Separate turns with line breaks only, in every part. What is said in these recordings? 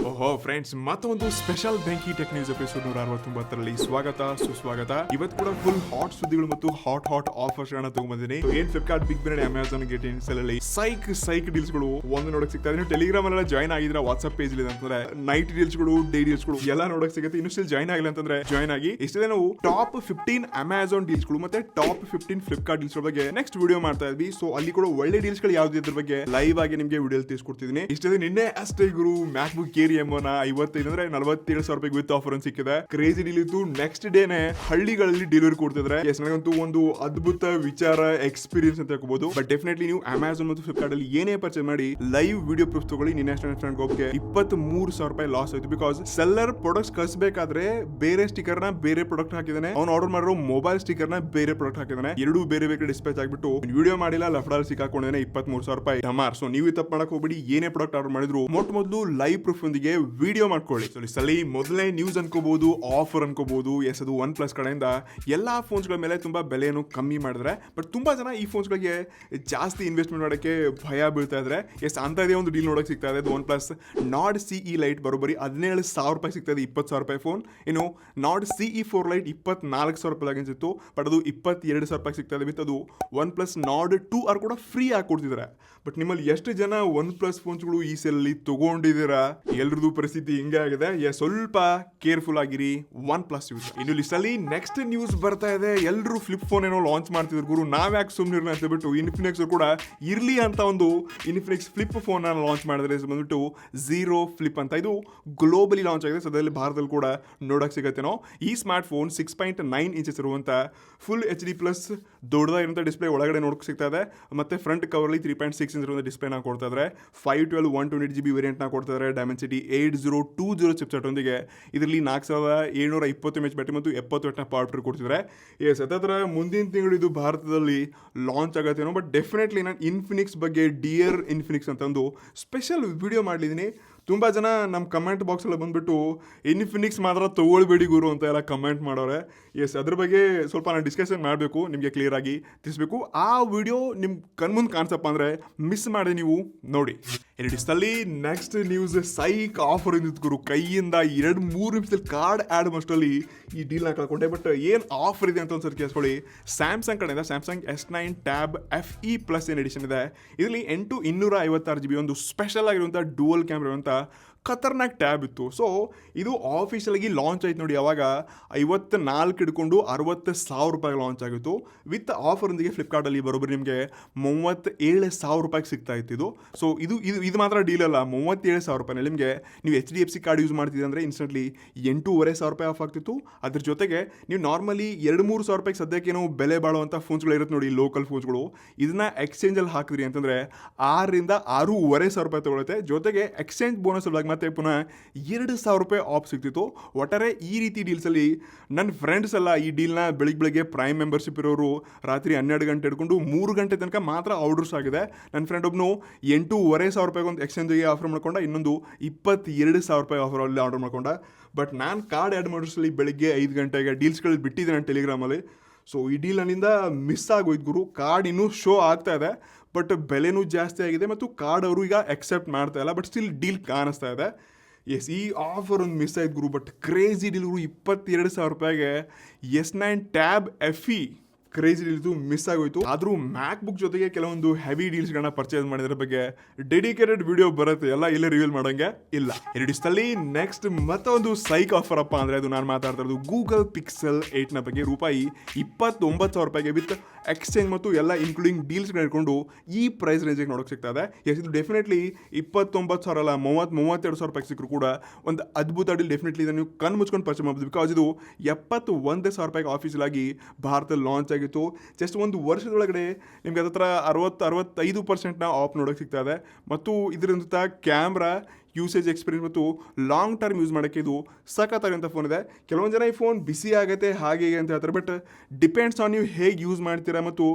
ಓಹೋ ಫ್ರೆಂಡ್ಸ್ ಮತ್ತೊಂದು ಸ್ಪೆಷಲ್ ಬೆಂಕಿ ಟೆಕ್ ನ್ಯೂಸ್ ಎಪಿಸೋಡ್ ನೂರ ಅರವತ್ತೊಂಬತ್ತರಲ್ಲಿ ಸ್ವಾಗತ, ಸುಸ್ವಾಗತ. ಇವತ್ತು ಕೂಡ ಫುಲ್ ಹಾಟ್ ಸುದ್ದಿಗಳು ಮತ್ತು ಹಾಟ್ ಹಾಟ್ ಆಫರ್ಸ್ ಗಳನ್ನ ತಗೊಂಡ್ಬಂದಿನಿ ಏನ್ Flipkart big brand Amazon great ಅಲ್ಲಿ ಸೈಕ್ ಸೈಕ್ ಡೀಲ್ಸ್ಗಳು ಒಂದು ನೋಡಕ್ ಸಿಗ್ತಾ ಇದೆ. ಟೆಲಿಗ್ರಾಮ್ ಎಲ್ಲ ಜಾಯ್ನ್ ಆಗಿದ್ರೆ ವಾಟ್ಸ್ಆಪ್ ಪೇಜ್ ಇದೆ ಅಂತಂದ್ರೆ ನೈಟ್ ಡೀಲ್ಸ್ಗಳು ಡೇ ಡೀಲ್ಸ್ಗಳು, ಎಲ್ಲ ನೋಡಕ್ ಸಿಗುತ್ತೆ. ಇನ್ನು ಸ್ಟಿಲ್ ಜಾಯ್ನ್ ಆಗಿಲ್ಲ ಅಂತಂದ್ರೆ ಜಾಯ್ನ್ ಆಗಿ ಇಷ್ಟೇ ನಾವು? ಟಾಪ್ ಫಿಫ್ಟೀನ್ ಅಮೆಝಾನ್ ಡೀಲ್ಸ್ಗಳು ಮತ್ತೆ ಟಾಪ್ ಫಿಫ್ಟೀನ್ ಫ್ಲಿಪ್ಕಾರ್ಟ್ ಡೀಲ್ಸ್ ಬಗ್ಗೆ ನೆಕ್ಸ್ಟ್ ವಿಡಿಯೋ ಮಾಡ್ತಾ ಇದ್ವಿ. ಸೊ ಅಲ್ಲಿ ಕೂಡ ಒಳ್ಳೆ ಡೀಲ್ಸ್ಗಳು ಯಾವ್ದು ಇದ್ರ ಬಗ್ಗೆ ಲೈವ್ ಆಗಿ ನಿಮಗೆ ವಿಡಿಯೋ ತಿಳಿಸ್ಕೊಡ್ತಿದ್ದೀನಿ ಇಷ್ಟೇ ನಿನ್ನೆ ಅಷ್ಟೇ ಗುರು ಮ್ಯಾಕ್ ಬುಕ್ ಕೇರಿ ನ ಐವತ್ತೈದು ಅಂದ್ರೆ ನಲವತ್ತೇಳು ಸಾವಿರ ರೂಪಾಯಿ ವಿತ್ ಆಫರ್ ಸಿಕ್ಕಿದೆ. ಕ್ರೇಜಿ ಡೀಲ್ ಇತ್ತು. ನೆಕ್ಸ್ಟ್ ಡೇನೆ ಹಳ್ಳಿಗಳಲ್ಲಿ ಡೆಲಿವರಿ ಕೊಡ್ತಿದ್ರೆ ಎಸ್ ನನಗಂತೂ ಒಂದು ಅದ್ಭುತ ವಿಚಾರ ಎಕ್ಸ್ಪೀರಿಯನ್ಸ್ ಅಂತ ಹೇಳ್ಕೋಬಹುದು ಬಟ್ ಡೆಫಿನೆಟ್ಲಿ ನೀವು ಅಮೆಝಾನ್ ಮತ್ತು ಫ್ಲಿಪ್ಕಾರ್ಟ್ ಅಲ್ಲಿ ಏನೇ ಪರ್ಚೇಸ್ ಮಾಡಿ ಲೈವ್ ವಿಡಿಯೋ ಪ್ರೂಫ್ ತಗೊಳ್ಳಿ. ನಿನ್ನೆ ಫ್ರೆಂಡ್ ಹೋಗಿ ಇಪ್ಪತ್ತ್ ಮೂರು ಸಾವಿರ ರೂಪಾಯಿ ಲಾಸ್ ಆಯ್ತು. ಬಿಕಾಸ್ ಸೆಲ್ಲರ್ ಪ್ರಾಡಕ್ಟ್ ಕಳಿಸಬೇಕಾದ್ರೆ ಬೇರೆ ಸ್ಟಿಕರ್ನ ಬೇರೆ ಪ್ರಾಡಕ್ಟ್ ಹಾಕಿದಾನೆ ಅವ್ನು ಆರ್ಡರ್ ಮಾಡಿರೋ ಮೊಬೈಲ್ ಸ್ಟಿಕರ್ನ ಬೇರೆ ಪ್ರಾಡಕ್ಟ್ ಹಾಕಿದಾನೆ ಎರಡು ಬೇರೆ ಬೇರೆ ಡಿಸ್ಪ್ಯಾಚ್ ಆಗ್ಬಿಟ್ಟು ವಿಡಿಯೋ ಮಾಡಿಲ್ಲ ಲಫ್ಡಾಲ್ ಸಿಕ್ಕಾಕೊಂಡಿದ್ದಾನೆ ಇಪ್ಪತ್ತ್ ಮೂರು ಸಾವಿರ ರೂಪಾಯಿ. ಡಮಾರ್ ಸೊ ನೀವು ತಪ್ಪು ಮಾಡಕ್ ಹೋಗ್ಬಿಡಿ. ಏನೇ ಪ್ರಾಡಕ್ಟ್ ಆರ್ಡರ್ ಮಾಡಿದ್ರು, ಮೊಟ್ಟ ಮೊದಲು ಲೈವ್ ಪ್ರೂಫ್ ಒಂದಿಗೆ ವಿಡಿಯೋ ಮಾಡ್ಕೊಳ್ಳಿ. ಸೊ ಸಲಿ ಮೊದಲೇ ನ್ಯೂಸ್ ಅನ್ಕೋಬಹುದು ಆಫರ್ ಅನ್ಕೋಬಹುದು ಎಸ್ ಅದು ಒನ್ ಪ್ಲಸ್ ಕಡೆಯಿಂದ ಎಲ್ಲ ಫೋನ್ಸ್ಗಳ ಮೇಲೆ ತುಂಬ ಬೆಲೆಯನ್ನು ಕಮ್ಮಿ ಮಾಡಿದ್ರೆ ಬಟ್ ತುಂಬ ಜನ ಈ ಫೋನ್ಸ್ಗಳಿಗೆ ಜಾಸ್ತಿ ಇನ್ವೆಸ್ಟ್ಮೆಂಟ್ ಮಾಡೋಕ್ಕೆ ಭಯ ಬೀಳ್ತಾ ಇದ್ರೆ ಎಸ್ ಇದೆ ಒಂದು ಡೀಲ್ ನೋಡೋಕೆ ಸಿಗ್ತಾ ಇದೆ. OnePlus Nord C E lite ಬರೋಬ್ಬರಿ ಹದಿನೇಳು ಸಾವಿರ ರೂಪಾಯಿ ಸಿಗ್ತಾ ಇದೆ, ಇಪ್ಪತ್ತು ಸಾವಿರ ರೂಪಾಯಿ ಫೋನ್ ಇನ್ನು Nord C E four lite ಇಪ್ಪತ್ನಾಲ್ಕು ಸಾವಿರ ರೂಪಾಯಿ ಬಟ್ ಅದು ಇಪ್ಪತ್ತೆರಡು ಸಾವಿರ ರೂಪಾಯಿ ಸಿಗ್ತಾ ಇದೆ. ವಿತ್ ಅದು OnePlus Nord two R ಕೂಡ ಫ್ರೀ ಆಗಿ ಕೊಡ್ತಿದ್ದಾರೆ ಬಟ್ ನಿಮ್ಮಲ್ಲಿ ಎಷ್ಟು ಜನ ಒನ್ ಪ್ಲಸ್ ಫೋನ್ಸ್ಗಳು ಈ ಸೆಲ್ಲಿ ತಗೊಂಡಿದ್ದೀರಾ? ಎಲ್ರದ್ದು ಪರಿಸ್ಥಿತಿ ಹಿಂಗೆ ಆಗಿದೆ. ಎ ಸ್ವಲ್ಪ ಕೇರ್ಫುಲ್ ಆಗಿರಿ. ಒನ್ ಪ್ಲಸ್ ಯೂಸ್ ಇನ್ನು ಲಿಸ್ಟಲ್ಲಿ ನೆಕ್ಸ್ಟ್ ನ್ಯೂಸ್ ಬರ್ತಾ ಇದೆ. ಎಲ್ಲರೂ ಫ್ಲಿಪ್ ಫೋನ್ ಏನೋ ಲಾಂಚ್ ಮಾಡ್ತಿದ್ರು ಗುರು. ನಾವ್ ಯಾಕೆ ಸುಮ್ಮನೆ ಅಂತ ಹೇಳ್ಬಿಟ್ಟು ಇನ್ಫಿನಿಕ್ಸ್ ಕೂಡ ಇರ್ಲಿ ಅಂತ ಒಂದು ಇನ್ಫಿನಿಕ್ಸ್ ಫ್ಲಿಪ್ ಫೋನ್ ಲಾಂಚ್ ಮಾಡಿದ್ರೆ ಬಂದ್ಬಿಟ್ಟು ಝೀರೋ ಫ್ಲಿಪ್ ಅಂತ. ಇದು ಗ್ಲೋಬಲಿ ಲಾಂಚ್ ಆಗಿದೆ. ಸದ್ಯದಲ್ಲಿ ಭಾರತದಲ್ಲಿ ಕೂಡ ನೋಡಕ್ ಸಿಗತ್ತೇನೋ. ಈ smart phone six point nine inches ಇರುವಂತ ಫುಲ್ ಎಚ್ ಡಿ ಪ್ಲಸ್ ದೊಡ್ಡದಾಗಿರುವಂಥ ಡಿಸ್ಪ್ಲೇ ಒಳಗಡೆ ನೋಡಕ್ ಸಿಗ್ತಾ ಇದೆ. ಮತ್ತೆ ಫ್ರಂಟ್ ಕವರ್ಲಿ ತ್ರೀ ಪಾಯಿಂಟ್ ಸಿಕ್ಸ್ ಇಂಚ್ ಇರುವಂಥ ಡಿಸ್ಪ್ಲೇನ ಕೊಡ್ತಾ ಇದ್ರೆ. Five twelve one twenty G B ವೇರಿಯಂಟ್ನ ಕೊಡ್ತಾ ಇದ್ದಾರೆ Dimensity eight zero two zero ಚಿಪ್ಸೆಟ್ಟೊಂದಿಗೆ ಇದರಲ್ಲಿ ನಾಲ್ಕು ಸಾವಿರದ ಏಳ್ನೂರ ಇಪ್ಪತ್ತು ಎಂ ಎಚ್ ಬ್ಯಾಟ್ರಿ ಮತ್ತು ಎಪ್ಪತ್ತು ಎಟ್ನ ಪವರ್ ಟ್ರಿ ಕೊಡ್ತಿದ್ದಾರೆ ಎಸ್ ಅದರ ಮುಂದಿನ ತಿಂಗಳು ಇದು ಭಾರತದಲ್ಲಿ ಲಾಂಚ್ ಆಗತ್ತೇನೋ ಬಟ್ ಡೆಫಿನೆಟ್ಲಿ ನಾನು ಇನ್ಫಿನಿಕ್ಸ್ ಬಗ್ಗೆ ಡಿಯರ್ ಇನ್ಫಿನಿಕ್ಸ್ ಅಂತ ಒಂದು ಸ್ಪೆಷಲ್ ವಿಡಿಯೋ ಮಾಡಿದ್ದೀನಿ ತುಂಬ ಜನ ನಮ್ಮ ಕಮೆಂಟ್ ಬಾಕ್ಸಲ್ಲಿ ಬಂದುಬಿಟ್ಟು ಇನ್ಫಿನಿಕ್ಸ್ ಮಾತ್ರ ತೊಗೊಳ್ಬೇಡಿ ಗುರು ಅಂತ ಎಲ್ಲ ಕಮೆಂಟ್ ಮಾಡೋರೆ. ಎಸ್ ಅದ್ರ ಬಗ್ಗೆ ಸ್ವಲ್ಪ ನಾನು ಡಿಸ್ಕಷನ್ ಮಾಡಬೇಕು, ನಿಮಗೆ ಕ್ಲಿಯರ್ ಆಗಿ ತಿಳಿಸ್ಬೇಕು. ಆ ವಿಡಿಯೋ ನಿಮ್ಮ ಕಣ್ಮುಂದೆ ಕಾಣಿಸಪ್ಪ ಅಂದರೆ ಮಿಸ್ ಮಾಡಿ ನೀವು ನೋಡಿ. ಎರಡಿಸ್ತಲ್ಲಿ ನೆಕ್ಸ್ಟ್ ನ್ಯೂಸ್ ಸೈಕ್ ಆಫರ್ ಗುರು. ಕೈಯಿಂದ ಎರಡು, ಮೂರು ನಿಮಿಷದಲ್ಲಿ ಕಾರ್ಡ್ ಆ್ಯಡ್ ಮಸ್ಟಲ್ಲಿ ಈ ಡೀಲ್ನ ಕಳ್ಕೊಂಡೆ. ಬಟ್ ಏನು ಆಫರ್ ಇದೆ ಅಂತ ಒಂದ್ಸರಿ ಕೇಳಿಸ್ಕೊಳ್ಳಿ. ಸ್ಯಾಮ್ಸಂಗ್ ಕಡೆಯಿಂದ Samsung S nine tab F E plus ಏನು ಎಡಿಷನ್ ಇದೆ. ಇದರಲ್ಲಿ ಎಂಟು ಇನ್ನೂರ ಐವತ್ತಾರು ಜಿ ಬಿ ಒಂದು ಸ್ಪೆಷಲ್ ಆಗಿರುವಂಥ ಡೂವಲ್ ಕ್ಯಾಮ್ರಾ ಇರುವಂಥ ಖತರ್ನಾಕ್ ಟ್ಯಾಬ್ ಇತ್ತು. ಸೊ ಇದು ಆಫೀಷಿಯಲಾಗಿ ಲಾಂಚ್ ಆಯ್ತು ನೋಡಿ, ಅವಾಗ ಐವತ್ತು ನಾಲ್ಕು ಹಿಡ್ಕೊಂಡು ಅರವತ್ತು ಸಾವಿರ ರೂಪಾಯಿ ಲಾಂಚ್ ಆಗಿತ್ತು. ವಿತ್ ಆಫರ್ನೊಂದಿಗೆ ಫ್ಲಿಪ್ಕಾರ್ಟಲ್ಲಿ ಬರೋಬ್ಬರಿ ನಿಮಗೆ ಮೂವತ್ತೇಳು ಸಾವಿರ ರೂಪಾಯಿಗೆ ಸಿಗ್ತಾ ಇತ್ತು ಇದು. ಸೊ ಇದು ಇದು ಇದು ಮಾತ್ರ ಡೀಲ್ ಅಲ್ಲ, ಮೂವತ್ತೇಳು ಸಾವಿರ ರೂಪಾಯಿ. ನಿಮಗೆ, ನೀವು H D F C card use ಮಾಡ್ತಿದ್ದೆ ಅಂದರೆ ಇನ್ಸ್ಟೆಂಟ್ಲಿ ಎಂಟೂವರೆ ಸಾವಿರ ರೂಪಾಯಿ ಆಫ್ ಆಗ್ತಿತ್ತು. ಅದ್ರ ಜೊತೆಗೆ ನೀವು ನಾರ್ಮಲಿ ಎರಡು ಮೂರು ಸಾವಿರ ರೂಪಾಯಿಗೆ ಸದ್ಯಕ್ಕೆ ಬೆಲೆ ಬಾಳುವಂಥ ಫೋನ್ಸ್ಗಳಿರುತ್ತೆ ನೋಡಿ ಲೋಕಲ್ ಫೋನ್ಸ್ಗಳು ಇದನ್ನ ಎಕ್ಸ್ಚೇಂಜಲ್ಲಿ ಹಾಕಿದ್ರಿ ಅಂತಂದರೆ ಆರರಿಂದ ಆರೂವರೆ ಸಾವಿರ ರೂಪಾಯಿ ತೊಗೊಳುತ್ತೆ. ಜೊತೆಗೆ ಎಕ್ಸ್ಚೇಂಜ್ ಬೋನಸ್ ಸಲುವಾಗಿ ಮತ್ತೆ ಪುನಃ ಎರಡು ಸಾವಿರ ರೂಪಾಯಿ ಆಫ್ ಸಿಗ್ತಿತ್ತು. ಒಟ್ಟಾರೆ ಈ ರೀತಿ ಡೀಲ್ಸಲ್ಲಿ ನನ್ನ ಫ್ರೆಂಡ್ಸ್ ಎಲ್ಲ ಈ ಡೀಲ್ನ ಬೆಳಿಗ್ಗೆ ಬೆಳಿಗ್ಗೆ ಪ್ರೈಮ್ ಮೆಂಬರ್ಶಿಪ್ ಇರೋರು ರಾತ್ರಿ ಹನ್ನೆರಡು ಗಂಟೆ ಹಿಡ್ಕೊಂಡು ಮೂರು ಗಂಟೆ ತನಕ ಮಾತ್ರ ಆರ್ಡರ್ಸ್ ಆಗಿದೆ. ನನ್ನ ಫ್ರೆಂಡ್ ಒಬ್ಬನು ಎಂಟೂವರೆ ಸಾವಿರ ರೂಪಾಯಿಗೆ ಒಂದು ಎಕ್ಸ್ಚೇಂಜಿಗೆ ಆಫರ್ ಮಾಡ್ಕೊಂಡ, ಇನ್ನೊಂದು ಇಪ್ಪತ್ತೆರಡು ಸಾವಿರ ರೂಪಾಯಿ ಆಫರಲ್ಲಿ ಆರ್ಡರ್ ಮಾಡ್ಕೊಂಡ. ಬಟ್ ನಾನು ಕಾರ್ಡ್ ಆ್ಯಡ್ ಮಾಡಿಸಲಿ ಬೆಳಿಗ್ಗೆ ಐದು ಗಂಟೆಗೆ ಡೀಲ್ಸ್ಗಳು ಬಿಟ್ಟಿದ್ದೆ ನಾನು ಟೆಲಿಗ್ರಾಮಲ್ಲಿ ಸೊ ಈ ಡೀಲ್ ನನ್ನಿಂದ ಮಿಸ್ ಆಗೋಯ್ತು ಗುರು. ಕಾರ್ಡ್ ಇನ್ನೂ ಶೋ ಆಗ್ತಾ ಇದೆ. ಬಟ್ ಬೆಲೆನೂ ಜಾಸ್ತಿ ಆಗಿದೆ ಮತ್ತು ಕಾರ್ಡ್ ಅವರು ಈಗ ಎಕ್ಸೆಪ್ಟ್ ಮಾಡ್ತಾ ಇಲ್ಲ ಬಟ್ ಸ್ಟಿಲ್ ಡೀಲ್ ಕಾಣಿಸ್ತಾ ಇದೆ. ಎಸ್ ಈ ಆಫರ್ ಒಂದು ಮಿಸ್ ಆಯ್ತು ಗುರು ಬಟ್ ಕ್ರೇಜಿ ಡೀಲ್ ಗುರು, ಇಪ್ಪತ್ತೆರಡು ಸಾವಿರ ರೂಪಾಯಿಗೆ S nine tab F E crazy deals miss ಆಗೋಯ್ತು. ಆದರೂ ಮ್ಯಾಕ್ ಬುಕ್ ಜೊತೆಗೆ ಕೆಲವೊಂದು ಹೆವಿ ಡೀಲ್ಸ್ಗಳನ್ನ ಪರ್ಚೇಸ್ ಮಾಡಿದ್ರ ಬಗ್ಗೆ ಡೆಡಿಕೇಟೆಡ್ ವಿಡಿಯೋ ಬರುತ್ತೆ. ಎಲ್ಲ ಇಲ್ಲೇ ರಿವೀಲ್ ಮಾಡೋಂಗೆ ಇಲ್ಲ. ಎರಡು ದಿವಸದಲ್ಲಿ ನೆಕ್ಸ್ಟ್ ಮತ್ತೊಂದು ಸೈಕ್ ಆಫರ್ ಅಪ್ಪ ಅಂದರೆ ಅದು ನಾನು ಮಾತಾಡ್ತಾ ಇರೋದು ಗೂಗಲ್ ಪಿಕ್ಸೆಲ್ನ ಬಗ್ಗೆ ರೂಪಾಯಿ ಇಪ್ಪತ್ತೊಂಬತ್ತು ಸಾವಿರ ರೂಪಾಯಿಗೆ ವಿತ್ ಎಕ್ಸ್ಚೇಂಜ್ ಮತ್ತು ಎಲ್ಲ ಇನ್ಕ್ಲೂಡಿಂಗ್ ಡೀಲ್ಸ್ಗಳನ್ನ ಇಟ್ಕೊಂಡು ಈ ಪ್ರೈಸ್ ರೇಂಜಿಗೆ ನೋಡೋಕೆ ಸಿಗ್ತಾ ಇದೆ. ಎಸ್ ಇದು ಡೆಫಿನೆಟ್ಲಿ ಇಪ್ಪತ್ತೊಂಬತ್ತು ಸಾವಿರ ಅಲ್ಲ, ಮೂವತ್ತು ಮೂವತ್ತೆರಡು ಸಾವಿರ ರೂಪಾಯಿ ಸಿಕ್ಕರು ಕೂಡ ಒಂದು ಅದ್ಭುತ ಡೀಲ್ ಡೆಫಿನೆಟ್ಲಿ ಇದನ್ನು ನೀವು ಕಣ್ಣು ಮುಚ್ಕೊಂಡು ಪರ್ಚೇಸ್ ಮಾಡ್ಬೋದು. ಬಿಕಾಸ್ ಇದು ಎಪ್ಪತ್ತು ಒಂದೇ ಸಾವಿರ ರೂಪಾಯಿಗೆ ಆಫೀಸಲ್ ಆಗಿ ಭಾರತದಲ್ಲಿ ಲಾಂಚ್ ಆಗಿತ್ತು. ಜಸ್ಟ್ ಒಂದು ವರ್ಷದೊಳಗಡೆ ನಿಮ್ಗೆ ಅದತ್ರ ಅರವತ್ತು, ಅರವತ್ತೈದು ಪರ್ಸೆಂಟ್ನ ಆಫ್ ನೋಡೋಕೆ ಸಿಗ್ತಾ ಇದೆ. ಮತ್ತು ಇದರಿಂದ ಕ್ಯಾಮ್ರಾ ಯೂಸೇಜ್ ಎಕ್ಸ್ಪೀರಿಯನ್ಸ್ ಮತ್ತು ಲಾಂಗ್ ಟರ್ಮ್ ಯೂಸ್ ಮಾಡೋಕ್ಕೆ ಇದು ಸಖತ್ತಾಗಿರುವಂಥ ಫೋನ್ ಇದೆ. ಕೆಲವೊಂದು ಜನ ಈ ಫೋನ್ ಬಿಸಿ ಆಗುತ್ತೆ, ಹಾಗೆ ಅಂತ ಹೇಳ್ತಾರೆ. ಬಟ್ ಡಿಪೆಂಡ್ಸ್ ಆನ್ ನೀವು ಹೇಗೆ ಯೂಸ್ ಮಾಡ್ತೀರಾ ಮತ್ತು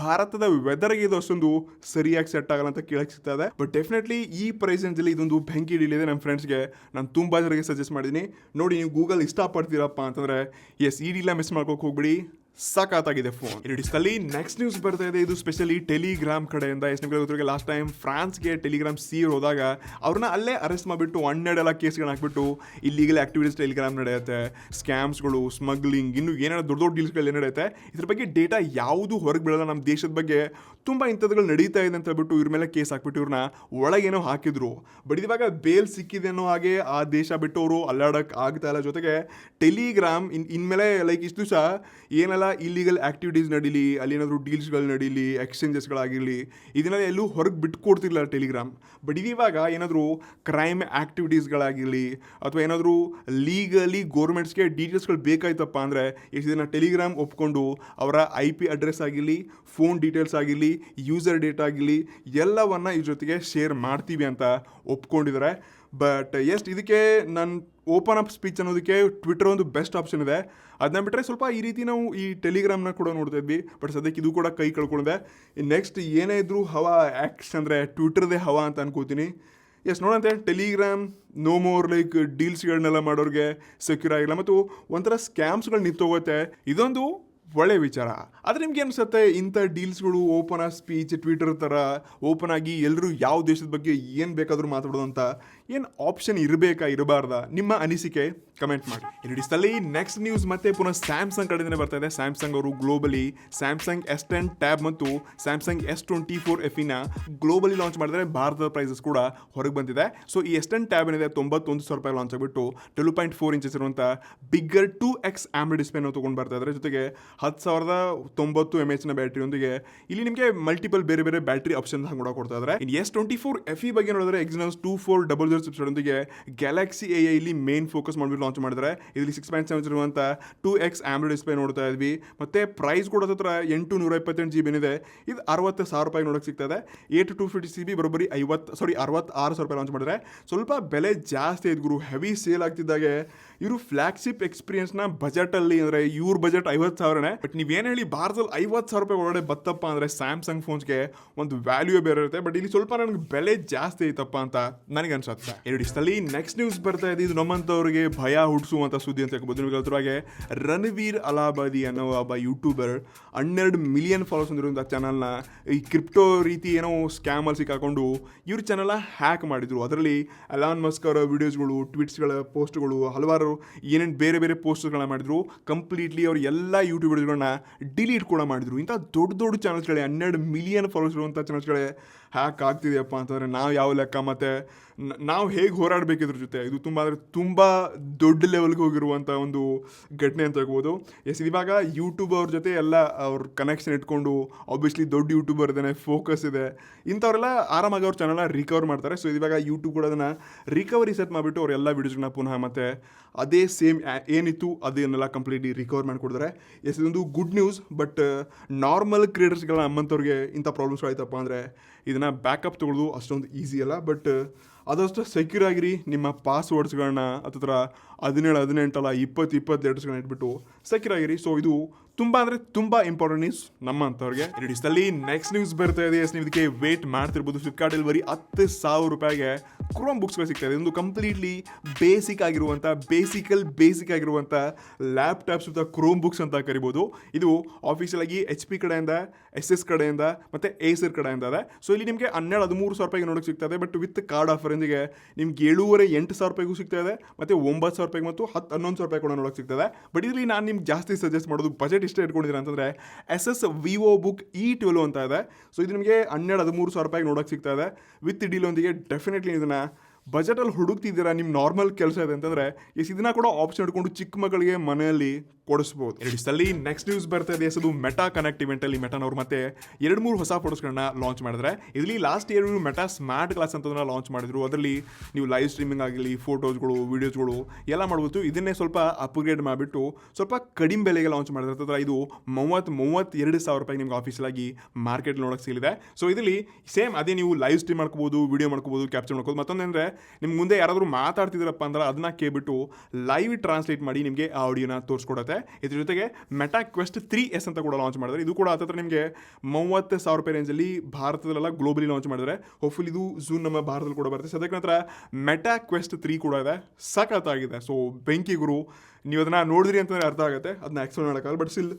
ಭಾರತದ ವೆದರ್ಗೆ ಇದು ಅಷ್ಟೊಂದು ಸರಿಯಾಗಿ ಸೆಟ್ ಆಗಲ್ಲ ಅಂತ ಕೇಳಕ್ಕೆ ಸಿಗ್ತಾ ಇದೆ. ಬಟ್ ಡೆಫಿನೆಟ್ಲಿ ಈ ಪ್ರೈಸ್ ರೇಂಜಲ್ಲಿ ಇದೊಂದು ಬೆಂಕಿ ಡೀಲ್ ಇದೆ ನಮ್ಮ ಫ್ರೆಂಡ್ಸ್ಗೆ ನಾನು ತುಂಬ ಜನರಿಗೆ ಸಜೆಸ್ಟ್ ಮಾಡಿದ್ದೀನಿ ನೋಡಿ ನೀವು ಗೂಗಲ್ ಇಷ್ಟಪಡ್ತೀರಪ್ಪ ಅಂತಂದರೆ ಎಸ್ ಈ ಡೀಲ ಮಿಸ್ ಮಾಡ್ಕೋಕೆ ಹೋಗ್ಬಿಡಿ. ಸಖತ್ತಾಗಿದೆ ಫೋನ್. ಅಲ್ಲಿ ನೆಕ್ಸ್ಟ್ ನ್ಯೂಸ್ ಬರ್ತಾ ಇದೆ. ಇದು ಸ್ಪೆಷಲಿ ಟೆಲಿಗ್ರಾಮ್ ಕಡೆಯಿಂದ. ಎಷ್ಟು ನಿಮಗೆ ಗೊತ್ತಿರೋ ಲಾಸ್ಟ್ ಟೈಮ್ ಫ್ರಾನ್ಸ್ಗೆ ಟೆಲಿಗ್ರಾಮ್ ಸೀರ್ ಹೋದಾಗ ಅವ್ರನ್ನ ಅಲ್ಲೇ ಅರೆಸ್ಟ್ ಮಾಡಿಬಿಟ್ಟು ಹನ್ನೆರಡೆಲ್ಲ ಕೇಸ್ಗಳನ್ನ ಹಾಕ್ಬಿಟ್ಟು ಇಲ್ಲಿಗಲ್ ಆಕ್ಟಿವಿಟೀಸ್ ಟೆಲಿಗ್ರಾಮ್ ನಡೆಯುತ್ತೆ. ಸ್ಕ್ಯಾಮ್ಸ್ಗಳು ಸ್ಮಗ್ಲಿಂಗ್ ಇನ್ನು ಏನಾರ ದೊಡ್ಡ ದೊಡ್ಡ ಡೀಲ್ಸ್ಗಳು ನಡೆಯುತ್ತೆ. ಇದ್ರ ಬಗ್ಗೆ ಡೇಟಾ ಯಾವುದು ಹೊರಗೆ ಬೀಳಲ್ಲ. ನಮ್ಮ ದೇಶದ ಬಗ್ಗೆ ತುಂಬ ಇಂಥದ್ದುಗಳು ನಡೀತಾ ಇದೆ ಅಂತ ಹೇಳ್ಬಿಟ್ಟು ಇವ್ರ ಮೇಲೆ ಕೇಸ್ ಹಾಕ್ಬಿಟ್ಟು ಇವ್ರನ್ನ ಒಳಗೇನೋ ಹಾಕಿದ್ರು. ಬಟ್ ಇವಾಗ ಬೇಲ್ ಸಿಕ್ಕಿದೆ ಅನ್ನೋ ಹಾಗೆ ಆ ದೇಶ ಬಿಟ್ಟು ಅವರು ಅಲ್ಲಾಡಕ್ಕೆ ಆಗ್ತಾ ಇಲ್ಲ. ಜೊತೆಗೆ ಟೆಲಿಗ್ರಾಮ್ ಇನ್, ಇನ್ಮೇಲೆ ಲೈಕ್ ಇಷ್ಟು ದಿವಸ ಏನೆಲ್ಲ ಇಲ್ಲಿಗಲ್ ಆ್ಯಕ್ಟಿವಿಟೀಸ್ ನಡೀಲಿ, ಅಲ್ಲಿ ಏನಾದರೂ ಡೀಲ್ಸ್ಗಳು ನಡೀಲಿ ಎಕ್ಸ್ಚೇಂಜಸ್ಗಳಾಗಿರಲಿ ಇದನ್ನೆಲ್ಲ ಎಲ್ಲೂ ಹೊರಗೆ ಬಿಟ್ಕೊಡ್ತಿರ್ಲಿಲ್ಲ ಟೆಲಿಗ್ರಾಮ್ ಬಟ್ ಇವಾಗ ಏನಾದರೂ ಕ್ರೈಮ್ ಆ್ಯಕ್ಟಿವಿಟೀಸ್ಗಳಾಗಿರಲಿ ಅಥವಾ ಏನಾದರೂ ಲೀಗಲಿ ಗೋರ್ಮೆಂಟ್ಸ್ಗೆ ಡೀಟೇಲ್ಸ್ಗಳು ಬೇಕಾಯ್ತಪ್ಪ ಅಂದರೆ, ಎಷ್ಟು ಇದನ್ನು ಟೆಲಿಗ್ರಾಮ್ ಒಪ್ಕೊಂಡು ಅವರ ಐ ಪಿ ಅಡ್ರೆಸ್ ಆಗಿರಲಿ ಫೋನ್ ಡೀಟೇಲ್ಸ್ ಆಗಿರಲಿ ಯೂಸರ್ ಡೇಟ್ ಆಗಿರಲಿ, ಎಲ್ಲವನ್ನು ಇದ್ರ ಜೊತೆಗೆ ಶೇರ್ ಮಾಡ್ತೀವಿ ಅಂತ ಒಪ್ಕೊಂಡಿದ್ದಾರೆ ಬಟ್ ಎಸ್ ಇದಕ್ಕೆ ನನ್ನ ಓಪನ್ ಅಪ್ ಸ್ಪೀಚ್ ಅನ್ನೋದಕ್ಕೆ ಟ್ವಿಟರ್ ಒಂದು ಬೆಸ್ಟ್ ಆಪ್ಷನ್ ಇದೆ. ಅದನ್ನ ಬಿಟ್ಟರೆ ಸ್ವಲ್ಪ ಈ ರೀತಿ ನಾವು ಈ ಟೆಲಿಗ್ರಾಮ್ನ ಕೂಡ ನೋಡ್ತಾ ಇದ್ವಿ. ಬಟ್ ಸದ್ಯಕ್ಕೆ ಇದು ಕೂಡ ಕೈ ಕಳ್ಕೊಂಡಿದೆ. ನೆಕ್ಸ್ಟ್ ಏನೇ ಇದ್ರೂ ಹವಾ ಆ್ಯಕ್ಸ್ ಅಂದರೆ ಟ್ವಿಟರ್ದೇ ಹವಾ ಅಂತ ಅನ್ಕೋತೀನಿ. ಎಸ್ ನೋಡಂತೆ ಟೆಲಿಗ್ರಾಮ್ ನೋ ಮೋರ್ ಲೈಕ್ ಡೀಲ್ಸ್ಗಳನ್ನೆಲ್ಲ ಮಾಡೋರಿಗೆ ಸೆಕ್ಯೂರ್ ಆಗಿಲ್ಲ. ಮತ್ತು ಒಂಥರ ಸ್ಕ್ಯಾಮ್ಸ್ಗಳು ನಿಂತೋಗುತ್ತೆ. ಇದೊಂದು ಒಳ್ಳೆ ವಿಚಾರ. ಆದರೆ ನಿಮ್ಗೆ ಅನಿಸುತ್ತೆ ಇಂಥ ಡೀಲ್ಸ್ಗಳು ಓಪನ್ ಆಗಿ ಸ್ಪೀಚ್ ಟ್ವಿಟರ್ ಥರ ಓಪನ್ ಆಗಿ ಎಲ್ಲರೂ ಯಾವ ದೇಶದ ಬಗ್ಗೆ ಏನು ಬೇಕಾದರೂ ಮಾತಾಡೋದು ಅಂತ. ಏನು ಆಪ್ಷನ್ ಇರಬೇಕಾ, ಇರಬಾರ್ದ? ನಿಮ್ಮ ಅನಿಸಿಕೆ ಕಮೆಂಟ್ ಮಾಡಿ. ಇಡಿಸ್ತಲ್ಲಿ ನೆಕ್ಸ್ಟ್ ನ್ಯೂಸ್ ಮತ್ತೆ ಪುನಃ ಸ್ಯಾಮ್ಸಂಗ್ ಕಡೆಯಿಂದ ಬರ್ತಾ ಇದೆ. ಸ್ಯಾಮ್ಸಂಗ್ ಅವರು globally Samsung S ten tab ಮತ್ತು ಸ್ಯಾಮ್ಸಂಗ್ ಎಸ್ ಟ್ವೆಂಟಿ ಫೋರ್ ಎಫಿನ ಗ್ಲೋಬಲಿ ಲಾಂಚ್ ಮಾಡಿದರೆ ಭಾರತದ ಪ್ರೈಸಸ್ ಕೂಡ ಹೊರಗೆ ಬಂದಿದೆ. ಸೊ ಈ ಎಸ್ ಟೆನ್ ಟ್ಯಾಬ್ ಏನಿದೆ, ತೊಂಬತ್ತೊಂದು ಸಾವಿರ ರೂಪಾಯಿ ಲಾಂಚ್ ಆಗಿಬಿಟ್ಟು ಟ್ವೆಲ್ ಪಾಯಿಂಟ್ ಫೋರ್ ಇಂಚಸ್ ಇರುವಂಥ ಬಿಗ್ಗರ್ ಟು ಎಕ್ಸ್ ಆಮ್ ಡಿಸ್ಪ್ಲೇನ ತೊಗೊಂಡು ಬರ್ತಾ ಇದ್ದಾರೆ ಜೊತೆಗೆ ಹತ್ತು ಸಾವಿರದ ತೊಂಬತ್ತು ಎಂ ಎಚ್ನ ಬ್ಯಾಟ್ರಿಯೊಂದಿಗೆ ಇಲ್ಲಿ ನಿಮಗೆ ಮಲ್ಟಿಪಲ್ ಬೇರೆ ಬೇರೆ ಬ್ಯಾಟ್ರಿ ಆಪ್ಷನ್ ಕೂಡ ಕೊಡ್ತಾ ಇದ್ದಾರೆ S twenty four F E ಬಗ್ಗೆ ನೋಡಿದ್ರೆ Exynos two four double zero ಚಿಪ್ಸೊಂದಿಗೆ Galaxy A ಇಲ್ಲಿ ಮೇನ್ ಫೋಕಸ್ ಮಾಡ್ಬಿಟ್ಟು ಲಾಂಚ್ ಮಾಡಿದ್ದಾರೆ ಇದರಲ್ಲಿ ಸಿಕ್ಸ್ ಪಾಯಿಂಟ್ ಸೆವೆನ್ ಇರುವಂಥ ಟೂ ಎಕ್ಸ್ ಆಮ್ರೆಡ್ ಡಿಸ್ಪ್ಲೇ ನೋಡ್ತಾ ಇದ್ವಿ. ಮತ್ತೆ ಪ್ರೈಸ್ ಕೂಡ ಹತ್ರ ಎಂಟು ನೂರ ಇಪ್ಪತ್ತೆಂಟು ಜಿ ಇದು ಅರವತ್ತು ಸಾವಿರ ರೂಪಾಯಿ ನೋಡೋಕೆ ಸಿಗ್ತದೆ. Eight two fifty C B ಬರೋಬ್ಬರಿ ಐವತ್ತು ಸಾರಿ ಅರವತ್ತಾರು ಸಾವಿರ ರೂಪಾಯಿ ಲಾಂಚ್ ಮಾಡಿದ್ರೆ, ಸ್ವಲ್ಪ ಬೆಲೆ ಜಾಸ್ತಿ ಐತೆ ಗುರು. Heavy sale ಆಗ್ತಿದ್ದಾಗೆ. ಇವರು ಫ್ಲಾಗ್ಶಿಪ್ ಎಕ್ಸ್ಪೀರಿಯನ್ಸ್ನ ಬಜೆಟಲ್ಲಿ ಅಂದರೆ ಇವ್ರ ಬಜೆಟ್ ಐವತ್ತು ಸಾವಿರನೇ. ಬಟ್ ನೀವೇನು ಹೇಳಿ, ಭಾರತದಲ್ಲಿ ಐವತ್ತು ಸಾವಿರ ರೂಪಾಯಿ ಒಳಗಡೆ ಬತ್ತಪ್ಪ ಅಂದರೆ ಸ್ಯಾಮ್ಸಂಗ್ ಫೋನ್ಸ್ಗೆ ಒಂದು ವ್ಯಾಲ್ಯೂ ಬೇರೆ ಇರುತ್ತೆ. ಬಟ್ ಇಲ್ಲಿ ಸ್ವಲ್ಪ ನನಗೆ ಬೆಲೆ ಜಾಸ್ತಿ ಐತಪ್ಪ ಅಂತ ನನಗೆ ಅನ್ಸುತ್ತೆ. ಎರಡು ಇಷ್ಟಲ್ಲಿ ನೆಕ್ಸ್ಟ್ ನ್ಯೂಸ್ ಬರ್ತಾ ಇದೆ. ಇದು ನಮ್ಮಂಥವ್ರಿಗೆ ಭಯ ಹುಟ್ಟಿಸುವಂಥ ಸುದ್ದಿ ಅಂತ ಹೇಳ್ಬೋದು ನಿಮಗೆ ಅದ್ರ ಹಾಗೆ ರಣವೀರ್ ಅಲಾಬಾದಿ ಅನ್ನೋ ಒಬ್ಬ ಯೂಟ್ಯೂಬರ್ ಹನ್ನೆರಡು ಮಿಲಿಯನ್ ಫಾಲೋಸ್ ಹೊಂದಿರುವಂಥ ಚಾನಲ್ನ ಈ ಕ್ರಿಪ್ಟೋ ರೀತಿ ಏನೋ ಸ್ಕ್ಯಾಮಲ್ಲಿ ಸಿಕ್ಕಾಕೊಂಡು ಇವ್ರ ಚಾನಲ್ನ ಹ್ಯಾಕ್ ಮಾಡಿದ್ರು. ಅದರಲ್ಲಿ ಅಲಾನ್ ಮಸ್ಕ್ ಅವರ ವಿಡಿಯೋಸ್ಗಳು ಟ್ವೀಟ್ಸ್ಗಳ ಪೋಸ್ಟ್ಗಳು ಹಲವಾರು ಏನೇನು ಬೇರೆ ಬೇರೆ ಪೋಸ್ಟ್ಗಳನ್ನ ಮಾಡಿದ್ರು. ಕಂಪ್ಲೀಟ್ಲಿ ಅವ್ರ ಎಲ್ಲ ಯೂಟ್ಯೂಬ್ ವಿಡಿಯೋಗಳನ್ನ ಡಿಲೀಟ್ ಕೂಡ ಮಾಡಿದ್ರು. ಇಂಥ ದೊಡ್ಡ ದೊಡ್ಡ ಚಾನಲ್ಸ್ಗಳೇ ಹನ್ನೆರಡು ಮಿಲಿಯನ್ ಫಾಲೋಸ್ ಇರುವಂಥ ಚಾನಲ್ಸ್ಗಳೇ ಹ್ಯಾಕ್ ಆಗ್ತಿದೆಯಪ್ಪ ಅಂತಂದರೆ ನಾವು ಯಾವ ಲೆಕ್ಕ ಮತ್ತು ನಾವು ಹೇಗೆ ಹೋರಾಡಬೇಕು ಇದ್ರ ಜೊತೆ, ಇದು ತುಂಬ ಅಂದರೆ ತುಂಬ ದೊಡ್ಡ ಲೆವೆಲ್ಗೆ ಹೋಗಿರುವಂಥ ಒಂದು ಘಟನೆ ಅಂತ ಹೇಳ್ಬೋದು. ಎಸ್ ಇವಾಗ ಯೂಟ್ಯೂಬ್ ಅವ್ರ ಜೊತೆ ಎಲ್ಲ ಅವ್ರ ಕನೆಕ್ಷನ್ ಇಟ್ಕೊಂಡು ಆಬ್ವಿಯಸ್ಲಿ ದೊಡ್ಡ ಯೂಟ್ಯೂಬರ್ ಇದ್ದಾನೆ ಫೋಕಸ್ ಇದೆ. ಇಂಥವರೆಲ್ಲ ಆರಾಮಾಗಿ ಅವ್ರ ಚಾನಲ್ನ ರಿಕವರ್ ಮಾಡ್ತಾರೆ. ಸೊ ಇವಾಗ ಯೂಟ್ಯೂಬ್ ಕೂಡ ಅದನ್ನು ರಿಕವರಿ ಸೆಟ್ ಮಾಡಿಬಿಟ್ಟು ಅವ್ರ ಎಲ್ಲ ವಿಡಿಯೋಸ್ನ ಪುನಃ ಮತ್ತೆ ಅದೇ ಸೇಮ್ ಏನಿತ್ತು ಅದನ್ನೆಲ್ಲ ಕಂಪ್ಲೀಟ್ಲಿ ರಿಕವರ್ ಮಾಡಿಕೊಡ್ತಾರೆ. ಎಸ್ ಇದೊಂದು ಗುಡ್ ನ್ಯೂಸ್ ಬಟ್ ನಾರ್ಮಲ್ ಕ್ರಿಯೇಟರ್ಸ್ಗಳ ನಮ್ಮಂಥವ್ರಿಗೆ ಇಂಥ ಪ್ರಾಬ್ಲಮ್ಸ್ ಆಯ್ತಪ್ಪ ಅಂದರೆ, ಇದನ್ನು ಬ್ಯಾಕಪ್ ತೊಗೊಳ್ಳೋದು ಅಷ್ಟೊಂದು ಈಸಿ ಅಲ್ಲ. ಬಟ್ ಅದಷ್ಟು ಸೆಕ್ಯೂರ್ ಆಗಿರಿ. ನಿಮ್ಮ ಪಾಸ್ವರ್ಡ್ಸ್ಗಳನ್ನ ಅಥವಾ ಹದಿನೇಳು, ಹದಿನೆಂಟಲ್ಲ, ಇಪ್ಪತ್ತು ಇಪ್ಪತ್ತೆರಡ್ಸ್ಗಳನ್ನ ಇಟ್ಬಿಟ್ಟು ಸೆಕ್ಯೂರ್ ಆಗಿರಿ. ಸೊ ಇದು ತುಂಬ ಅಂದರೆ ತುಂಬ ಇಂಪಾರ್ಟೆಂಟ್ ನ್ಯೂಸ್ ನಮ್ಮ ಅಂಥವ್ರಿಗೆ ನೆಕ್ಸ್ಟ್ ನ್ಯೂಸ್ ಬರ್ತಾ ಇದೆ. ನೀವು ಇದಕ್ಕೆ ವೇಟ್ ಮಾಡ್ತಿರ್ಬೋದು. ಫ್ಲಿಪ್ಕಾರ್ಟಲ್ಲಿ ಡೆಲಿವರಿ ಹತ್ತು ಸಾವಿರ ರೂಪಾಯಿಗೆ ಕ್ರೋಮ್ ಬುಕ್ಸ್ಗಳು ಸಿಗ್ತಾ ಇದೆ. ಒಂದು ಕಂಪ್ಲೀಟ್ಲಿ ಬೇಸಿಕ್ ಆಗಿರುವಂಥ ಬೇಸಿಕಲ್ ಬೇಸಿಕ್ ಆಗಿರುವಂಥ ಲ್ಯಾಪ್ಟಾಪ್ಸ್ ವಿತ್ ಕ್ರೋಮ್ ಬುಕ್ಸ್ ಅಂತ ಕರಿಬೋದು. ಇದು ಆಫೀಷಿಯಲ್ ಆಗಿ ಎಚ್ ಪಿ ಕಡೆಯಿಂದ ಎಸ್ ಎಸ್ ಕಡೆಯಿಂದ ಮತ್ತು ಏಸರ್ ಕಡೆಯಿಂದ ಇದೆ. ಸೊ ಇಲ್ಲಿ ನಿಮಗೆ ಹನ್ನೆರಡು, ಹದಿಮೂರು ಸಾವಿರ ರೂಪಾಯಿಗೆ ನೋಡೋಕೆ ಸಿಗ್ತದೆ ಬಟ್ ವಿತ್ ಕಾರ್ಡ್ ಆಫರಿಂದಿಗೆ ನಿಮ್ಗೆ ಏಳುವರೆ, ಎಂಟು ಸಾವಿರ ರೂಪಾಯಿಗೂ ಸಿಗ್ತಾ ಇದೆ. ಮತ್ತು ಒಂಬತ್ತು ಸಾವಿರ ರೂಪಾಯಿಗೆ ಮತ್ತು ಹತ್ತು, ಹನ್ನೊಂದು ಸಾವಿರ ರೂಪಾಯಿ ಕೂಡ ನೋಡೋಕೆ ಸಿಗ್ತದೆ ಬಟ್ ಇಲ್ಲಿ ನಾನು ನಿಮ್ಗೆ ಜಾಸ್ತಿ ಸಜೆಸ್ಟ್ ಮಾಡೋದು ಬಜೆಟ್ ಇಷ್ಟೇ ಇಟ್ಕೊಂಡಿದ್ದೀರಾ ಅಂತಂದರೆ S S Vivobook E twelve ಅಂತ ಇದೆ. ಸೊ ಇದು ನಿಮಗೆ ಹನ್ನೆರಡು, ಹದಿಮೂರು ಸಾವಿರ ರೂಪಾಯಿಗೆ ನೋಡೋಕೆ ಸಿಗ್ತಾ ಇದೆ. ವಿತ್ ಡೀಲೊಂದಿಗೆ ಡೆಫಿನೆಟ್ಲಿ ಇದನ್ನು ಬಜೆಟಲ್ಲಿ ಹುಡುಕ್ತಿದ್ದೀರಾ ನಿಮ್ಮ ನಾರ್ಮಲ್ ಕೆಲಸ ಇದೆ ಅಂತಂದರೆ ಎಸ್ ಇದನ್ನ ಕೂಡ ಆಪ್ಷನ್ ಇಟ್ಕೊಂಡು ಚಿಕ್ಕ ಮಗಳಿಗೆ ಮನೆಯಲ್ಲಿ ಕೊಡಿಸ್ಬೋದು. ಎರಡು ಸಲ ನೆಕ್ಸ್ಟ್ ನ್ಯೂಸ್ ಬರ್ತಾ ಇದೆ ಮೆಟಾ ಕನೆಕ್ಟ್ ಇವೆಂಟಲ್ಲಿ ಮೆಟಾನವ್ರು ಮತ್ತೆ ಎರಡು ಮೂರು ಹೊಸ ಫೋಟೋಸ್ಗಳನ್ನ ಲಾಂಚ್ ಮಾಡಿದ್ರೆ, ಇದರಲ್ಲಿ last year Meta smart glass ಅಂತದನ್ನ ಲಾಂಚ್ ಮಾಡಿದ್ರು. ಅದರಲ್ಲಿ ನೀವು ಲೈವ್ ಸ್ಟ್ರೀಮಿಂಗ್ ಆಗಲಿ ಫೋಟೋಸ್ಗಳು ವೀಡಿಯೋಸ್ಗಳು ಎಲ್ಲ ಮಾಡ್ಬೋದು. ಇದನ್ನೇ ಸ್ವಲ್ಪ ಅಪ್ಗ್ರೇಡ್ ಮಾಡಿಬಿಟ್ಟು ಸ್ವಲ್ಪ ಕಡಿಮೆ ಬೆಲೆಗೆ ಲಾಂಚ್ ಮಾಡಿದ್ರೆ ಅಂತಂದ್ರೆ ಇದು ಮೂವತ್ತು, ಮೂವತ್ತೆರಡು ಸಾವಿರ ರೂಪಾಯಿ ನಿಮ್ಗೆ ಆಫೀಸಲ್ ಆಗಿ ಮಾರ್ಕೆಟ್ ನೋಡೋಕೆ ಸಿಗಲಿದೆ. ಸೊ ಇದರಲ್ಲಿ ಸೇಮ್ ಅದೇ ನೀವು ಲೈವ್ ಸ್ಟ್ರೀಮ್ ಮಾಡ್ಕೋಬೋದು ವಿಡಿಯೋ ಮಾಡ್ಕೋಬೋದು ಕ್ಯಾಪ್ಚರ್ ಮಾಡ್ಕೋಬೋದು. ಮತ್ತೊಂದಂದ್ರೆ ನಿಮ್ಗೆ ಮುಂದೆ ಯಾರಾದರೂ ಮಾತಾಡ್ತಿದ್ದೀರಪ್ಪ ಅಂದ್ರೆ ಅದನ್ನ ಕೇಳ್ಬಿಟ್ಟು ಲೈವ್ ಟ್ರಾನ್ಸ್ಲೇಟ್ ಮಾಡಿ ನಿಮಗೆ ಆ ಆಡಿಯೋನ ತೋರಿಸ್ಕೊಡುತ್ತೆ. ಇದ್ರ ಜೊತೆಗೆ ಮೆಟಾ ಕ್ವೆಸ್ಟ್ ತ್ರೀ ಎಸ್ ಅಂತ ಕೂಡ ಲಾಂಚ್ ಮಾಡಿದ್ರೆ. ಇದು ಕೂಡ ಹತ್ತತ್ರ ನಿಮಗೆ ಮೂವತ್ತು ಸಾವಿರ ರೂಪಾಯಿ ರೇಂಜಲ್ಲಿ ಭಾರತದಲ್ಲೆಲ್ಲ ಗ್ಲೋಬಲಿ ಲಾಂಚ್ ಮಾಡಿದ್ರೆ. ಹೋಪ್ಫುಲ್ ಇದು ಜೂನ್ ನಮ್ಮ ಭಾರತದಲ್ಲಿ ಕೂಡ ಬರುತ್ತೆ. ಸದ್ಯಕ್ಕೆ ನಂತರ ಮೆಟಾ ಕ್ವೆಸ್ಟ್ ತ್ರೀ ಕೂಡ ಇದೆ. ಸಖತ್ತಾಗಿದೆ ಸೊ ಬೆಂಕಿ ಗುರು ನೀವು ಅದನ್ನ ನೋಡಿದ್ರಿ ಅಂತಂದ್ರೆ ಅರ್ಥ ಆಗುತ್ತೆ. ಅದನ್ನ ಎಕ್ಸ್ಪ್ಲೇನ್ ಮಾಡೋಕ್ಕಾಗಲ್ಲ. ಬಟ್ ಸ್ಟಿಲ್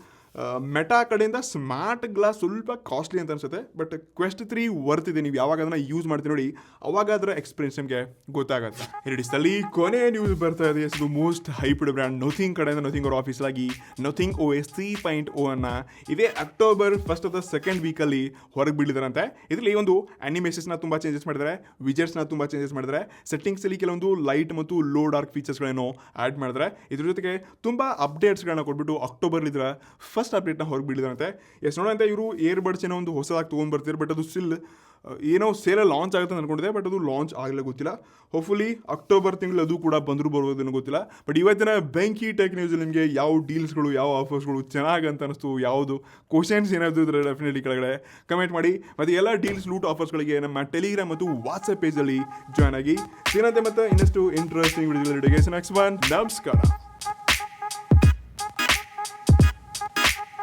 ಮೆಟಾ ಕಡೆಯಿಂದ ಸ್ಮಾರ್ಟ್ ಗ್ಲಾಸ್ ಸ್ವಲ್ಪ ಕಾಸ್ಟ್ಲಿ ಅಂತ ಅನ್ಸುತ್ತೆ. ಬಟ್ ಕ್ವೆಸ್ಟ್ ತ್ರೀ ವರ್ತ್ ಇದೆ. ನೀವು ಯಾವಾಗ ಅದನ್ನ ಯೂಸ್ ಮಾಡ್ತೀವಿ ನೋಡಿ, ಅವಾಗ ಅದರ ಎಕ್ಸ್ಪೀರಿಯನ್ಸ್ ನಿಮಗೆ ಗೊತ್ತಾಗುತ್ತೆ. ಹಿಡಿಸಲ್ಲಿ ಕೊನೆ ನ್ಯೂಸ್ ಬರ್ತಾ ಇದೆ. ಇದು ಮೋಸ್ಟ್ ಹೈಪ್ಡ್ ಬ್ರ್ಯಾಂಡ್ ನಥಿಂಗ್ ಕಡೆಯಿಂದ ನಥಿಂಗ್ ಅವ್ರ ಆಫೀಸಲಾಗಿ Nothing O S three point O ಅನ್ನ ಇದೇ ಅಕ್ಟೋಬರ್ ಫಸ್ಟ್ ಅಥವಾ ಸೆಕೆಂಡ್ ವೀಕಲ್ಲಿ ಹೊರಗೆ ಬೀಳಿದಾರಂತೆ ಇದರಲ್ಲಿ ಒಂದು ಅನಿಮೇಷನ್ಸ್ನ ತುಂಬ ಚೇಂಜಸ್ ಮಾಡಿದ್ದಾರೆ. ವಿಜರ್ಸ್ನ ತುಂಬ ಚೇಂಜಸ್ ಮಾಡಿದ್ದಾರೆ. ಸೆಟ್ಟಿಂಗ್ಸಲ್ಲಿ ಕೆಲವೊಂದು ಲೈಟ್ ಮತ್ತು ಲೋ ಡಾರ್ಕ್ ಫೀಚರ್ಸ್ಗಳೇನೋ ಆ್ಯಡ್ ಮಾಡಿದ್ರೆ ಇದ್ರ ಜೊತೆಗೆ ತುಂಬ ಅಪ್ಡೇಟ್ಸ್ಗಳನ್ನ ಕೊಟ್ಬಿಟ್ಟು ಅಕ್ಟೋಬರ್ ಇದ್ರ ಫಸ್ಟ್ ಅಪ್ಡೇಟ್ನ ಹೊರಗೆ ಬಿಡಿದಾರಂತೆ ಎಸ್ ನೋಡಂತೆ ಇವರು ಏರ್ ಬಡ್ಸ್ ಏನೋ ಒಂದು ಹೊಸದಾಗಿ ತೊಗೊಂಡ್ಬರ್ತಿದ್ರು ಬಟ್ ಅದು ಸ್ಟಿಲ್ ಏನೋ ಸೇಲ್ ಲಾಂಚ್ ಆಗುತ್ತೆ ಅಂತ ಅನ್ಕೊಂಡಿದ್ದೆ ಬಟ್ ಅದು ಲಾಂಚ್ ಆಗಲೇ ಗೊತ್ತಿಲ್ಲ. ಹೋಪ್ಫುಲಿ ಅಕ್ಟೋಬರ್ ತಿಂಗಳು ಅದು ಕೂಡ ಬಂದರೂ ಬರ್ಬೋದೇನೋ ಗೊತ್ತಿಲ್ಲ. ಬಟ್ ಇವತ್ತಿನ ಬೆಂಕಿ ಟೆಕ್ ನ್ಯೂಸ್ ನಿಮಗೆ ಯಾವ ಡೀಲ್ಸ್ಗಳು ಯಾವ ಆಫರ್ಸ್ಗಳು ಚೆನ್ನಾಗಿ ಅಂತ ಅನಿಸ್ತು, ಯಾವುದು ಕ್ವಶನ್ಸ್ ಏನಾದರೂ ಇದ್ರೆ ಡೆಫಿನೆಟ್ಲಿ ಕೆಳಗಡೆ ಕಮೆಂಟ್ ಮಾಡಿ. ಮತ್ತು ಎಲ್ಲ ಡೀಲ್ಸ್ ಲೂಟ್ ಆಫರ್ಸ್ಗಳಿಗೆ ನಮ್ಮ ಟೆಲಿಗ್ರಾಮ್ ಮತ್ತು ವಾಟ್ಸಪ್ ಪೇಜಲ್ಲಿ ಜಾಯ್ನ್ ಆಗಿ. ಏನಂತೆ ಮತ್ತೆ ಇನ್ನಷ್ಟು ಇಂಟ್ರೆಸ್ಟಿಂಗ್ ವಿಡಿಯೋಗಳಿಗೆ ನೆಕ್ಸ್ಟ್ ಒನ್ ನಮಸ್ಕಾರ.